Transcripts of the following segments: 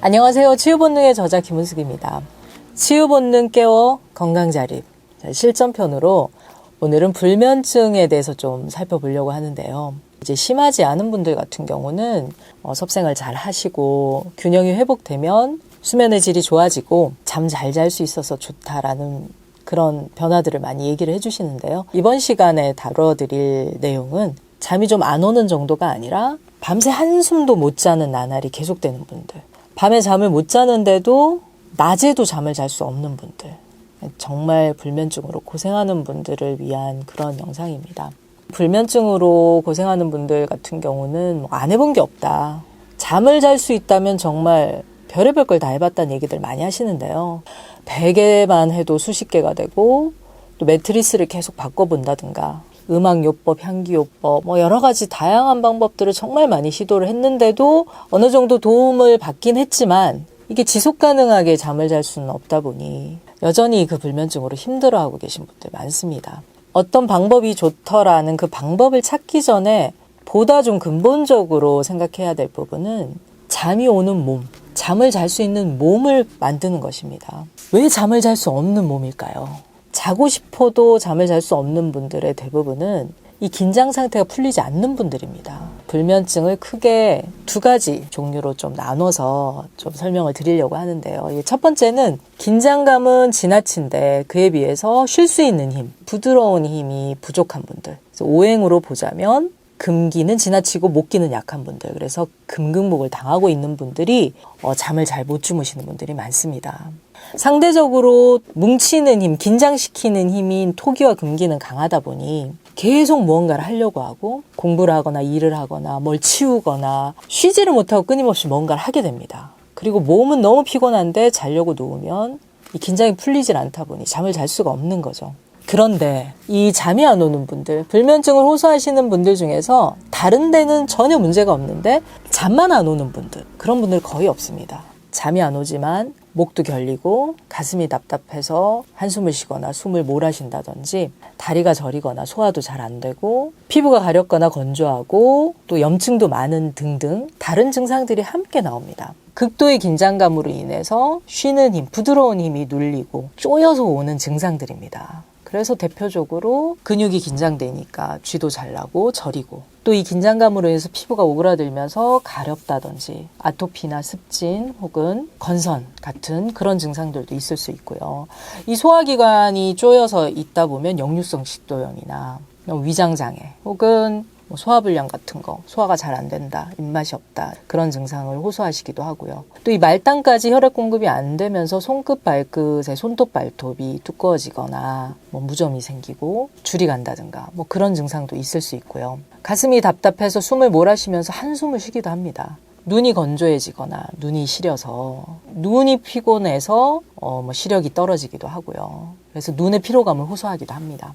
안녕하세요. 치유본능의 저자 김은숙입니다. 치유본능 깨워 건강자립 자, 실전편으로 오늘은 불면증에 대해서 좀 살펴보려고 하는데요. 이제 심하지 않은 분들 같은 경우는 어, 섭생을 잘 하시고 균형이 회복되면 수면의 질이 좋아지고 잠 잘 잘 수 있어서 좋다라는 그런 변화들을 많이 얘기를 해주시는데요. 이번 시간에 다뤄드릴 내용은 잠이 좀 안 오는 정도가 아니라 밤새 한숨도 못 자는 나날이 계속되는 분들. 밤에 잠을 못 자는데도 낮에도 잠을 잘 수 없는 분들. 정말 불면증으로 고생하는 분들을 위한 그런 영상입니다. 불면증으로 고생하는 분들 같은 경우는 뭐 안 해본 게 없다. 잠을 잘 수 있다면 정말 별의별 걸 다 해봤다는 얘기들 많이 하시는데요. 베개만 해도 수십 개가 되고 또 매트리스를 계속 바꿔본다든가 음악 요법, 향기 요법, 뭐 여러 가지 다양한 방법들을 정말 많이 시도를 했는데도 어느 정도 도움을 받긴 했지만 이게 지속 가능하게 잠을 잘 수는 없다 보니 여전히 그 불면증으로 힘들어하고 계신 분들 많습니다. 어떤 방법이 좋더라는 그 방법을 찾기 전에 보다 좀 근본적으로 생각해야 될 부분은 잠이 오는 몸, 잠을 잘 수 있는 몸을 만드는 것입니다. 왜 잠을 잘 수 없는 몸일까요? 자고 싶어도 잠을 잘 수 없는 분들의 대부분은 이 긴장 상태가 풀리지 않는 분들입니다. 불면증을 크게 두 가지 종류로 좀 나눠서 좀 설명을 드리려고 하는데요. 이첫 번째는 긴장감은 지나친데 그에 비해서 쉴 수 있는 힘, 부드러운 힘이 부족한 분들. 오행으로 보자면 금기는 지나치고 목기는 약한 분들. 그래서 금극목을 당하고 있는 분들이 어, 잠을 잘 못 주무시는 분들이 많습니다. 상대적으로 뭉치는 힘, 긴장시키는 힘인 토기와 금기는 강하다 보니 계속 무언가를 하려고 하고 공부를 하거나 일을 하거나 뭘 치우거나 쉬지를 못하고 끊임없이 뭔가를 하게 됩니다. 그리고 몸은 너무 피곤한데 자려고 누우면 이 긴장이 풀리질 않다 보니 잠을 잘 수가 없는 거죠. 그런데 이 잠이 안 오는 분들, 불면증을 호소하시는 분들 중에서 다른 데는 전혀 문제가 없는데 잠만 안 오는 분들, 그런 분들 거의 없습니다. 잠이 안 오지만 목도 결리고 가슴이 답답해서 한숨을 쉬거나 숨을 몰아쉰다든지 다리가 저리거나 소화도 잘 안 되고 피부가 가렵거나 건조하고 또 염증도 많은 등등 다른 증상들이 함께 나옵니다. 극도의 긴장감으로 인해서 쉬는 힘, 부드러운 힘이 눌리고 쪼여서 오는 증상들입니다. 그래서 대표적으로 근육이 긴장되니까 쥐도 잘 나고 저리고 또 이 긴장감으로 인해서 피부가 오그라들면서 가렵다든지 아토피나 습진 혹은 건선 같은 그런 증상들도 있을 수 있고요. 이 소화기관이 쪼여서 있다 보면 역류성 식도염이나 위장장애 혹은 뭐 소화불량 같은 거, 소화가 잘 안 된다, 입맛이 없다, 그런 증상을 호소하시기도 하고요. 또 이 말단까지 혈액 공급이 안 되면서 손끝, 발끝의 손톱, 발톱이 두꺼워지거나 뭐 무좀이 생기고 줄이 간다든가 뭐 그런 증상도 있을 수 있고요. 가슴이 답답해서 숨을 몰아쉬면서 한숨을 쉬기도 합니다. 눈이 건조해지거나 눈이 시려서 눈이 피곤해서 어, 뭐 시력이 떨어지기도 하고요. 그래서 눈의 피로감을 호소하기도 합니다.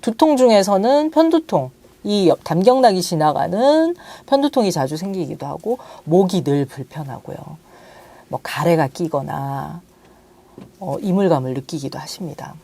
두통 중에서는 편두통, 이 담경락이 지나가는 편두통이 자주 생기기도 하고 목이 늘 불편하고요. 뭐 가래가 끼거나 어, 이물감을 느끼기도 하십니다.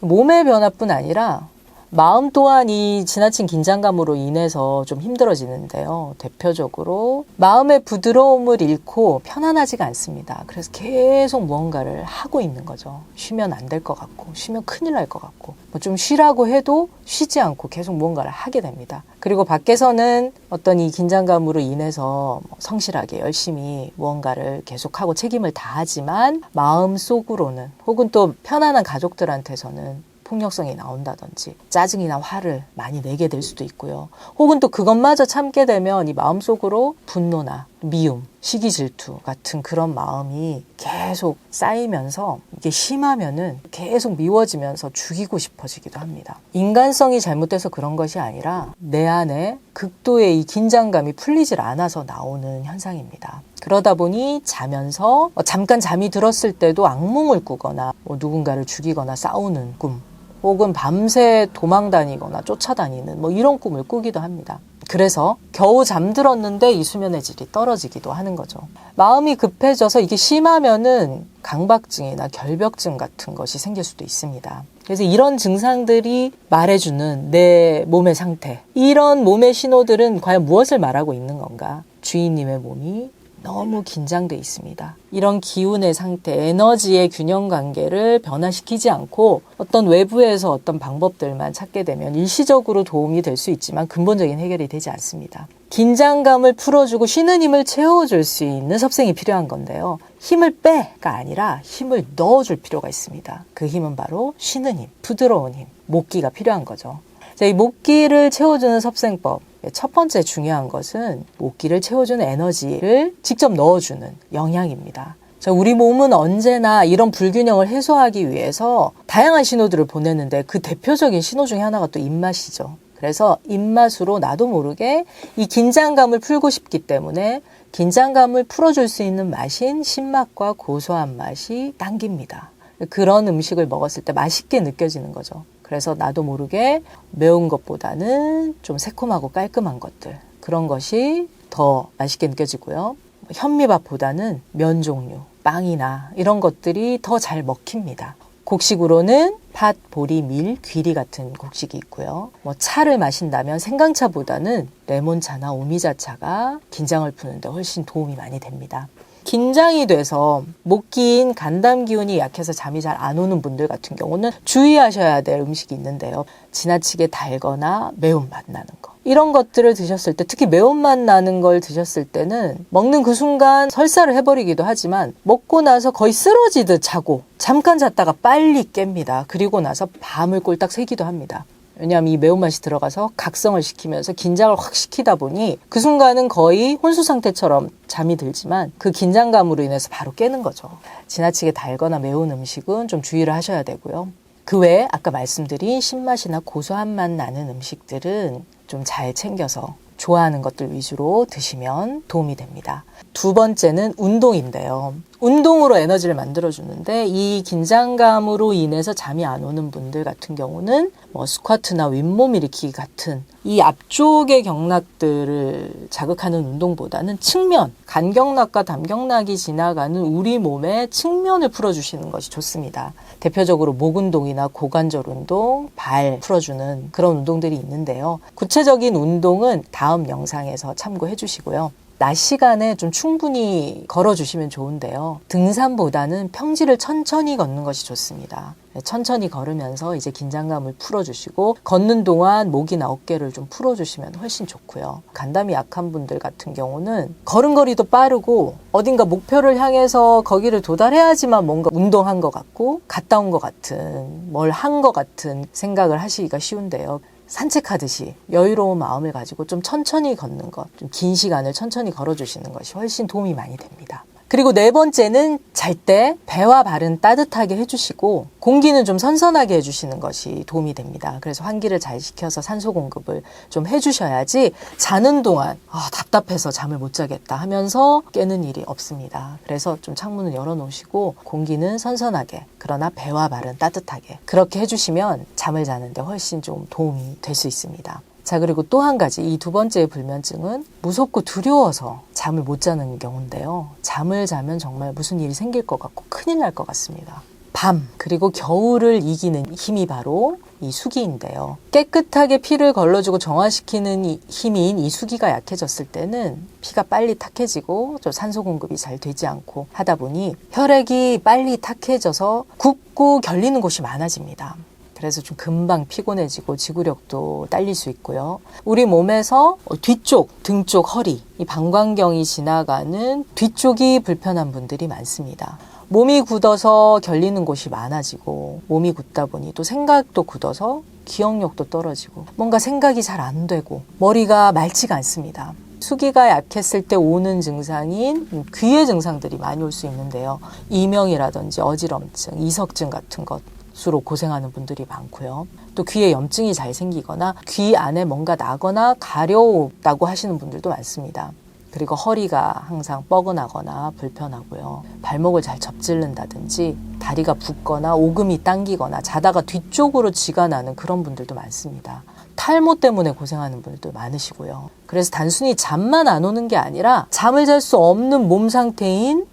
몸의 변화뿐 아니라 마음 또한 이 지나친 긴장감으로 인해서 좀 힘들어지는데요. 대표적으로 마음의 부드러움을 잃고 편안하지가 않습니다. 그래서 계속 무언가를 하고 있는 거죠. 쉬면 안 될 것 같고, 쉬면 큰일 날 것 같고, 뭐 좀 쉬라고 해도 쉬지 않고 계속 무언가를 하게 됩니다. 그리고 밖에서는 어떤 이 긴장감으로 인해서 뭐 성실하게 열심히 무언가를 계속하고 책임을 다하지만 마음 속으로는 혹은 또 편안한 가족들한테서는 폭력성이 나온다든지 짜증이나 화를 많이 내게 될 수도 있고요. 혹은 또 그것마저 참게 되면 이 마음속으로 분노나 미움, 시기 질투 같은 그런 마음이 계속 쌓이면서 이게 심하면은 계속 미워지면서 죽이고 싶어지기도 합니다. 인간성이 잘못돼서 그런 것이 아니라 내 안에 극도의 이 긴장감이 풀리질 않아서 나오는 현상입니다. 그러다 보니 자면서 잠깐 잠이 들었을 때도 악몽을 꾸거나 뭐 누군가를 죽이거나 싸우는 꿈 혹은 밤새 도망 다니거나 쫓아다니는 뭐 이런 꿈을 꾸기도 합니다. 그래서 겨우 잠들었는데 이 수면의 질이 떨어지기도 하는 거죠. 마음이 급해져서 이게 심하면은 강박증이나 결벽증 같은 것이 생길 수도 있습니다. 그래서 이런 증상들이 말해주는 내 몸의 상태, 이런 몸의 신호들은 과연 무엇을 말하고 있는 건가? 주인님의 몸이 너무 긴장돼 있습니다. 이런 기운의 상태, 에너지의 균형 관계를 변화시키지 않고 어떤 외부에서 어떤 방법들만 찾게 되면 일시적으로 도움이 될 수 있지만 근본적인 해결이 되지 않습니다. 긴장감을 풀어주고 쉬는 힘을 채워줄 수 있는 섭생이 필요한 건데요. 힘을 빼가 아니라 힘을 넣어줄 필요가 있습니다. 그 힘은 바로 쉬는 힘, 부드러운 힘, 목기가 필요한 거죠. 자, 이 목기를 채워주는 섭생법. 첫 번째 중요한 것은 목기를 채워주는 에너지를 직접 넣어주는 영양입니다. 자, 우리 몸은 언제나 이런 불균형을 해소하기 위해서 다양한 신호들을 보내는데 그 대표적인 신호 중에 하나가 또 입맛이죠. 그래서 입맛으로 나도 모르게 이 긴장감을 풀고 싶기 때문에 긴장감을 풀어줄 수 있는 맛인 신맛과 고소한 맛이 당깁니다. 그런 음식을 먹었을 때 맛있게 느껴지는 거죠. 그래서 나도 모르게 매운 것보다는 좀 새콤하고 깔끔한 것들 그런 것이 더 맛있게 느껴지고요. 현미밥보다는 면 종류, 빵이나 이런 것들이 더 잘 먹힙니다. 곡식으로는 팥, 보리, 밀, 귀리 같은 곡식이 있고요. 뭐 차를 마신다면 생강차보다는 레몬차나 오미자차가 긴장을 푸는데 훨씬 도움이 많이 됩니다. 긴장이 돼서 목기인 간담 기운이 약해서 잠이 잘 안 오는 분들 같은 경우는 주의하셔야 될 음식이 있는데요. 지나치게 달거나 매운맛 나는 거. 이런 것들을 드셨을 때 특히 매운맛 나는 걸 드셨을 때는 먹는 그 순간 설사를 해버리기도 하지만 먹고 나서 거의 쓰러지듯 자고 잠깐 잤다가 빨리 깹니다. 그리고 나서 밤을 꼴딱 새기도 합니다. 왜냐하면 이 매운맛이 들어가서 각성을 시키면서 긴장을 확 시키다 보니 그 순간은 거의 혼수 상태처럼 잠이 들지만 그 긴장감으로 인해서 바로 깨는 거죠. 지나치게 달거나 매운 음식은 좀 주의를 하셔야 되고요. 그 외에 아까 말씀드린 신맛이나 고소한 맛 나는 음식들은 좀 잘 챙겨서 좋아하는 것들 위주로 드시면 도움이 됩니다. 두 번째는 운동인데요. 운동으로 에너지를 만들어주는데 이 긴장감으로 인해서 잠이 안 오는 분들 같은 경우는 뭐 스쿼트나 윗몸 일으키기 같은 이 앞쪽의 경락들을 자극하는 운동보다는 측면, 간경락과 담경락이 지나가는 우리 몸의 측면을 풀어주시는 것이 좋습니다. 대표적으로 목 운동이나 고관절 운동, 발 풀어주는 그런 운동들이 있는데요. 구체적인 운동은 다음 영상에서 참고해 주시고요. 낮 시간에 좀 충분히 걸어주시면 좋은데요. 등산보다는 평지를 천천히 걷는 것이 좋습니다. 네, 천천히 걸으면서 이제 긴장감을 풀어주시고 걷는 동안 목이나 어깨를 좀 풀어주시면 훨씬 좋고요. 간담이 약한 분들 같은 경우는 걸음걸이도 빠르고 어딘가 목표를 향해서 거기를 도달해야지만 뭔가 운동한 것 같고 갔다 온 것 같은 뭘 한 것 같은 생각을 하시기가 쉬운데요. 산책하듯이 여유로운 마음을 가지고 좀 천천히 걷는 것, 좀 긴 시간을 천천히 걸어주시는 것이 훨씬 도움이 많이 됩니다. 그리고 네 번째는 잘 때 배와 발은 따뜻하게 해주시고 공기는 좀 선선하게 해주시는 것이 도움이 됩니다. 그래서 환기를 잘 시켜서 산소 공급을 좀 해주셔야지 자는 동안 아, 답답해서 잠을 못 자겠다 하면서 깨는 일이 없습니다. 그래서 좀 창문을 열어놓으시고 공기는 선선하게 그러나 배와 발은 따뜻하게 그렇게 해주시면 잠을 자는데 훨씬 좀 도움이 될 수 있습니다. 자, 그리고 또 한 가지, 이 두 번째 불면증은 무섭고 두려워서 잠을 못 자는 경우인데요. 잠을 자면 정말 무슨 일이 생길 것 같고 큰일 날 것 같습니다. 밤, 그리고 겨울을 이기는 힘이 바로 이 수기인데요. 깨끗하게 피를 걸러주고 정화시키는 이 힘인 이 수기가 약해졌을 때는 피가 빨리 탁해지고 저 산소 공급이 잘 되지 않고 하다 보니 혈액이 빨리 탁해져서 굽고 결리는 곳이 많아집니다. 그래서 좀 금방 피곤해지고 지구력도 딸릴 수 있고요. 우리 몸에서 뒤쪽, 등 쪽, 허리, 이 방광경이 지나가는 뒤쪽이 불편한 분들이 많습니다. 몸이 굳어서 결리는 곳이 많아지고 몸이 굳다 보니 또 생각도 굳어서 기억력도 떨어지고 뭔가 생각이 잘 안 되고 머리가 맑지가 않습니다. 수기가 약했을 때 오는 증상인 귀의 증상들이 많이 올 수 있는데요. 이명이라든지 어지럼증, 이석증 같은 것 수로 고생하는 분들이 많고요. 또 귀에 염증이 잘 생기거나 귀 안에 뭔가 나거나 가려웠다고 하시는 분들도 많습니다. 그리고 허리가 항상 뻐근하거나 불편하고요. 발목을 잘 접질른다든지 다리가 붓거나 오금이 당기거나 자다가 뒤쪽으로 쥐가 나는 그런 분들도 많습니다. 탈모 때문에 고생하는 분들도 많으시고요. 그래서 단순히 잠만 안 오는 게 아니라 잠을 잘 수 없는 몸 상태인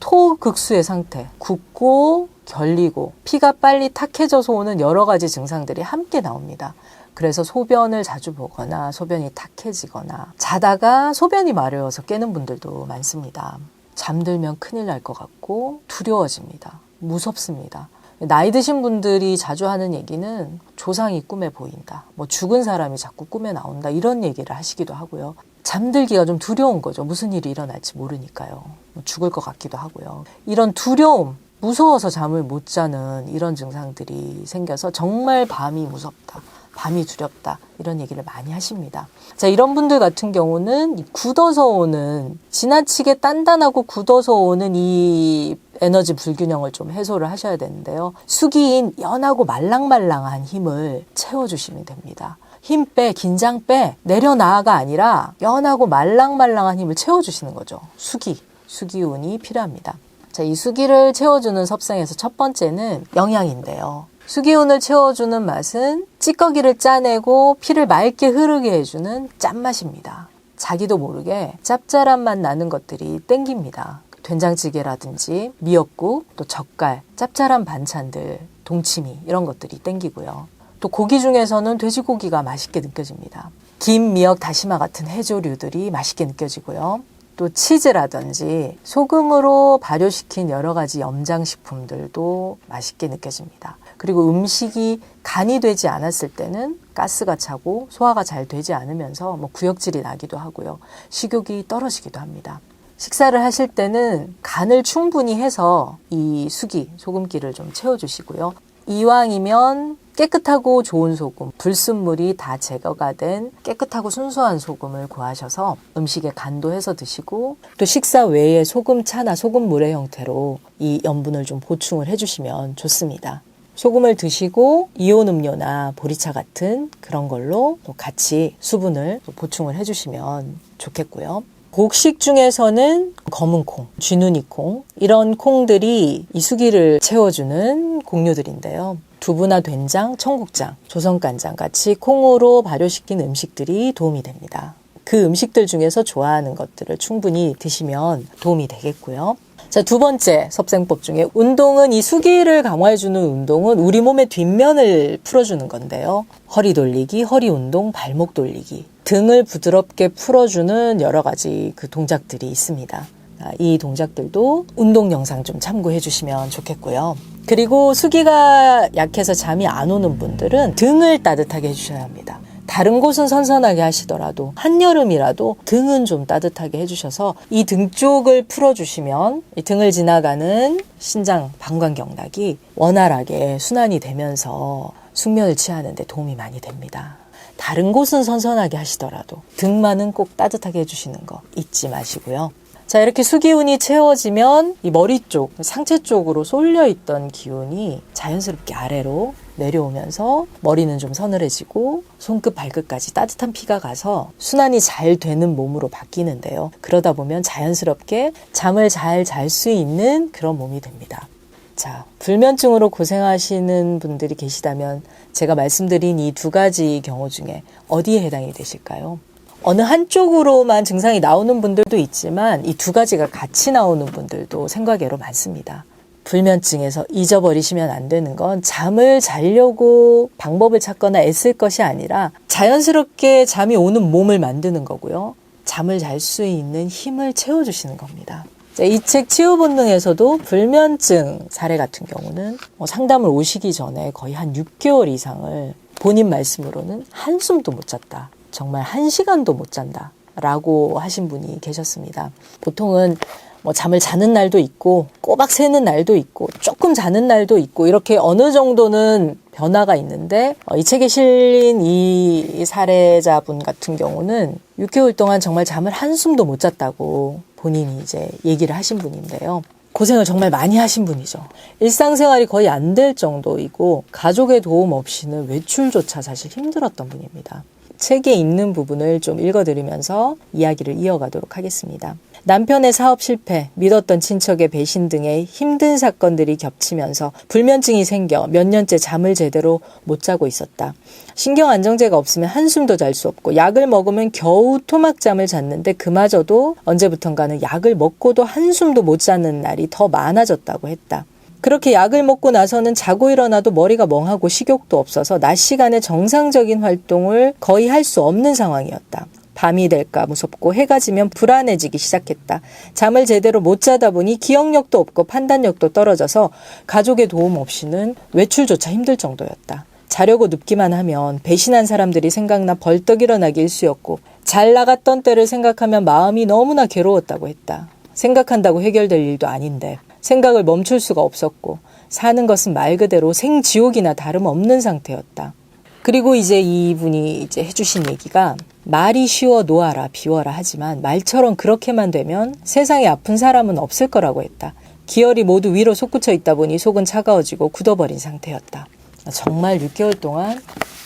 토극수의 상태, 굽고 결리고 피가 빨리 탁해져서 오는 여러 가지 증상들이 함께 나옵니다. 그래서 소변을 자주 보거나 소변이 탁해지거나 자다가 소변이 마려워서 깨는 분들도 많습니다. 잠들면 큰일 날 것 같고 두려워집니다. 무섭습니다. 나이 드신 분들이 자주 하는 얘기는 조상이 꿈에 보인다. 뭐 죽은 사람이 자꾸 꿈에 나온다. 이런 얘기를 하시기도 하고요. 잠들기가 좀 두려운 거죠. 무슨 일이 일어날지 모르니까요. 뭐 죽을 것 같기도 하고요. 이런 두려움, 무서워서 잠을 못 자는 이런 증상들이 생겨서 정말 밤이 무섭다. 밤이 두렵다. 이런 얘기를 많이 하십니다. 자, 이런 분들 같은 경우는 이 굳어서 오는, 지나치게 단단하고 굳어서 오는 이 에너지 불균형을 좀 해소를 하셔야 되는데요. 숙이인 연하고 말랑말랑한 힘을 채워주시면 됩니다. 힘 빼, 긴장 빼, 내려나아가 아니라 연하고 말랑말랑한 힘을 채워주시는 거죠. 수기, 수기운이 필요합니다. 자, 이 수기를 채워주는 섭생에서 첫 번째는 영양인데요. 수기운을 채워주는 맛은 찌꺼기를 짜내고 피를 맑게 흐르게 해주는 짠맛입니다. 자기도 모르게 짭짤한 맛 나는 것들이 땡깁니다. 된장찌개라든지 미역국, 또 젓갈, 짭짤한 반찬들, 동치미 이런 것들이 땡기고요. 또 고기 중에서는 돼지고기가 맛있게 느껴집니다. 김, 미역, 다시마 같은 해조류들이 맛있게 느껴지고요. 또 치즈라든지 소금으로 발효시킨 여러 가지 염장식품들도 맛있게 느껴집니다. 그리고 음식이 간이 되지 않았을 때는 가스가 차고 소화가 잘 되지 않으면서 뭐 구역질이 나기도 하고요. 식욕이 떨어지기도 합니다. 식사를 하실 때는 간을 충분히 해서 이 수기, 소금기를 좀 채워주시고요. 이왕이면 깨끗하고 좋은 소금, 불순물이 다 제거가 된 깨끗하고 순수한 소금을 구하셔서 음식에 간도해서 드시고 또 식사 외에 소금 차나 소금 물의 형태로 이 염분을 좀 보충을 해주시면 좋습니다. 소금을 드시고 이온 음료나 보리차 같은 그런 걸로 또 같이 수분을 또 보충을 해주시면 좋겠고요. 곡식 중에서는 검은 콩, 쥐눈이 콩 이런 콩들이 이 수기를 채워주는 곡류들인데요. 두부나 된장, 청국장, 조선간장 같이 콩으로 발효시킨 음식들이 도움이 됩니다. 그 음식들 중에서 좋아하는 것들을 충분히 드시면 도움이 되겠고요. 자, 두 번째 섭생법 중에 운동은 이 수기를 강화해주는 운동은 우리 몸의 뒷면을 풀어주는 건데요. 허리 돌리기, 허리 운동, 발목 돌리기. 등을 부드럽게 풀어주는 여러 가지 그 동작들이 있습니다. 아, 이 동작들도 운동 영상 좀 참고해 주시면 좋겠고요. 그리고 수기가 약해서 잠이 안 오는 분들은 등을 따뜻하게 해주셔야 합니다. 다른 곳은 선선하게 하시더라도 한여름이라도 등은 좀 따뜻하게 해주셔서 이 등 쪽을 풀어주시면 이 등을 지나가는 신장 방광경락이 원활하게 순환이 되면서 숙면을 취하는데 도움이 많이 됩니다. 다른 곳은 선선하게 하시더라도 등만은 꼭 따뜻하게 해주시는 거 잊지 마시고요. 자, 이렇게 수기운이 채워지면 이 머리 쪽, 상체 쪽으로 쏠려 있던 기운이 자연스럽게 아래로 내려오면서 머리는 좀 서늘해지고 손끝 발끝까지 따뜻한 피가 가서 순환이 잘 되는 몸으로 바뀌는데요. 그러다 보면 자연스럽게 잠을 잘 잘 수 있는 그런 몸이 됩니다. 자, 불면증으로 고생하시는 분들이 계시다면 제가 말씀드린 이 두 가지 경우 중에 어디에 해당이 되실까요? 어느 한쪽으로만 증상이 나오는 분들도 있지만 이 두 가지가 같이 나오는 분들도 생각외로 많습니다. 불면증에서 잊어버리시면 안 되는 건 잠을 자려고 방법을 찾거나 애쓸 것이 아니라 자연스럽게 잠이 오는 몸을 만드는 거고요. 잠을 잘 수 있는 힘을 채워주시는 겁니다. 이 책 치유 본능에서도 불면증 사례 같은 경우는 뭐 상담을 오시기 전에 거의 한 6개월 이상을 본인 말씀으로는 한숨도 못 잤다. 정말 한 시간도 못 잔다. 라고 하신 분이 계셨습니다. 보통은 뭐 잠을 자는 날도 있고 꼬박 새는 날도 있고 조금 자는 날도 있고 이렇게 어느 정도는 변화가 있는데 어, 이 책에 실린 이 사례자분 같은 경우는 6개월 동안 정말 잠을 한숨도 못 잤다고 본인이 이제 얘기를 하신 분인데요. 고생을 정말 많이 하신 분이죠. 일상생활이 거의 안 될 정도이고 가족의 도움 없이는 외출조차 사실 힘들었던 분입니다. 책에 있는 부분을 좀 읽어드리면서 이야기를 이어가도록 하겠습니다. 남편의 사업 실패, 믿었던 친척의 배신 등의 힘든 사건들이 겹치면서 불면증이 생겨 몇 년째 잠을 제대로 못 자고 있었다. 신경 안정제가 없으면 한숨도 잘 수 없고 약을 먹으면 겨우 토막잠을 잤는데 그마저도 언제부턴가는 약을 먹고도 한숨도 못 자는 날이 더 많아졌다고 했다. 그렇게 약을 먹고 나서는 자고 일어나도 머리가 멍하고 식욕도 없어서 낮 시간에 정상적인 활동을 거의 할 수 없는 상황이었다. 밤이 될까 무섭고 해가 지면 불안해지기 시작했다. 잠을 제대로 못 자다 보니 기억력도 없고 판단력도 떨어져서 가족의 도움 없이는 외출조차 힘들 정도였다. 자려고 눕기만 하면 배신한 사람들이 생각나 벌떡 일어나기 일쑤였고 잘 나갔던 때를 생각하면 마음이 너무나 괴로웠다고 했다. 생각한다고 해결될 일도 아닌데 생각을 멈출 수가 없었고 사는 것은 말 그대로 생지옥이나 다름없는 상태였다. 그리고 이제 이분이 이제 해주신 얘기가 말이 쉬워 놓아라 비워라 하지만 말처럼 그렇게만 되면 세상에 아픈 사람은 없을 거라고 했다. 기혈이 모두 위로 솟구쳐 있다 보니 속은 차가워지고 굳어버린 상태였다. 정말 6개월 동안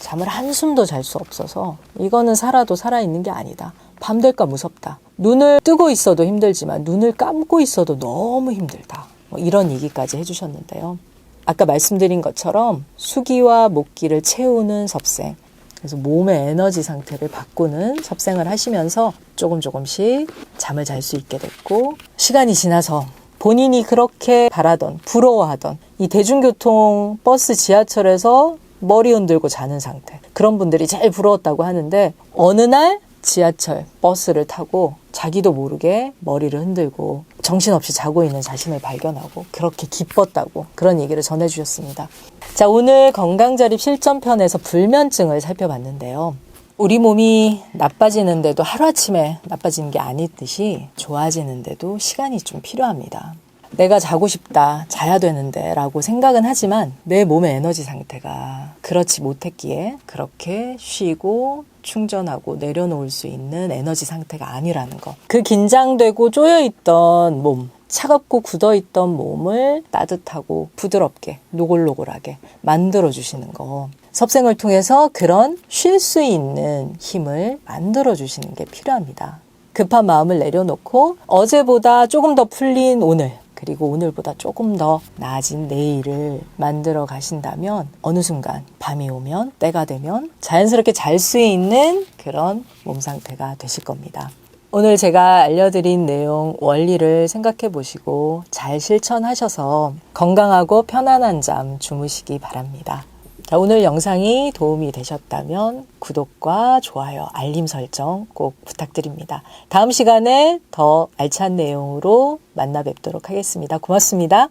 잠을 한숨도 잘 수 없어서 이거는 살아도 살아있는 게 아니다. 밤 될까 무섭다. 눈을 뜨고 있어도 힘들지만 눈을 감고 있어도 너무 힘들다. 뭐 이런 얘기까지 해주셨는데요. 아까 말씀드린 것처럼 수기와 목기를 채우는 섭생. 그래서 몸의 에너지 상태를 바꾸는 섭생을 하시면서 조금 조금씩 잠을 잘 수 있게 됐고 시간이 지나서 본인이 그렇게 바라던 부러워하던 이 대중교통 버스 지하철에서 머리 흔들고 자는 상태 그런 분들이 제일 부러웠다고 하는데 어느 날 지하철 버스를 타고 자기도 모르게 머리를 흔들고 정신없이 자고 있는 자신을 발견하고 그렇게 기뻤다고 그런 얘기를 전해주셨습니다. 자 오늘 건강자립 실전편에서 불면증을 살펴봤는데요. 우리 몸이 나빠지는데도 하루아침에 나빠지는 게 아니듯이 좋아지는데도 시간이 좀 필요합니다. 내가 자고 싶다, 자야 되는데 라고 생각은 하지만 내 몸의 에너지 상태가 그렇지 못했기에 그렇게 쉬고 충전하고 내려놓을 수 있는 에너지 상태가 아니라는 것. 그 긴장되고 쪼여있던 몸, 차갑고 굳어있던 몸을 따뜻하고 부드럽게 노골노골하게 만들어주시는 거. 섭생을 통해서 그런 쉴 수 있는 힘을 만들어주시는 게 필요합니다. 급한 마음을 내려놓고 어제보다 조금 더 풀린 오늘, 그리고 오늘보다 조금 더 나아진 내일을 만들어 가신다면 어느 순간 밤이 오면 때가 되면 자연스럽게 잘 수 있는 그런 몸 상태가 되실 겁니다. 오늘 제가 알려드린 내용 원리를 생각해 보시고 잘 실천하셔서 건강하고 편안한 잠 주무시기 바랍니다. 자, 오늘 영상이 도움이 되셨다면 구독과 좋아요, 알림 설정 꼭 부탁드립니다. 다음 시간에 더 알찬 내용으로 만나 뵙도록 하겠습니다. 고맙습니다.